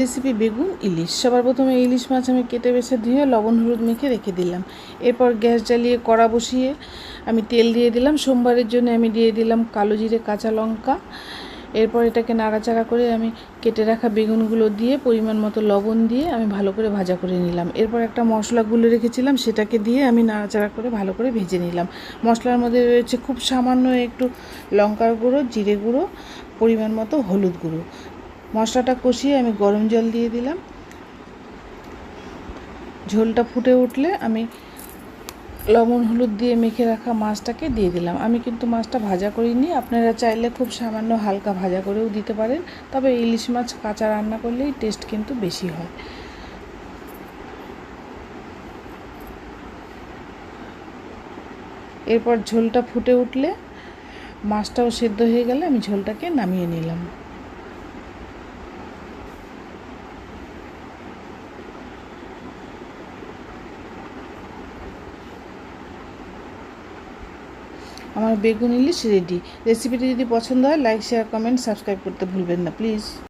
Recipe বেগুন, ইলিশ। সবার প্রথমে ইলিশ মাছ আমি কেটে বেছে ধুয়ে লবণ, হলুদ মেখে রেখে দিলাম। এরপর গ্যাস জ্বালিয়ে কড়া বসিয়ে আমি তেল দিয়ে দিলাম। সোমবারের জন্য আমি দিয়ে দিলাম কালো জিরে, কাঁচা লঙ্কা। এরপর এটাকে নাড়াচাড়া করে আমি কেটে রাখা বেগুনগুলো দিয়ে পরিমাণ মতো লবণ দিয়ে আমি ভালো করে ভাজা করে নিলাম। এরপর একটা মশলাগুলো রেখেছিলাম, সেটাকে দিয়ে আমি নাড়াচাড়া করে ভালো করে ভেজে নিলাম। মশলার মধ্যে রয়েছে খুব সামান্য একটু লঙ্কার গুঁড়ো, জিরে গুঁড়ো, পরিমাণ মতো হলুদ গুঁড়ো। মশলাটা কষিয়ে আমি গরম জল দিয়ে দিলাম। ঝোলটা ফুটে উঠলে আমি লবণ, হলুদ দিয়ে মেখে রাখা মাছটাকে দিয়ে দিলাম। আমি কিন্তু মাছটা ভাজা করিনি। আপনারা চাইলে খুব সামান্য হালকা ভাজা করেও দিতে পারেন, তবে ইলিশ মাছ কাঁচা রান্না করলেই টেস্ট কিন্তু বেশি হয়। এরপর ঝোলটা ফুটে উঠলে মাছটাও সেদ্ধ হয়ে গেলে আমি ঝোলটাকে নামিয়ে নিলাম। আমার বেগুন ইলিশ রেডি রেসিপিটি যদি পছন্দ হয় লাইক শেয়ার কমেন্ট সাবস্ক্রাইব করতে ভুলবেন না প্লিজ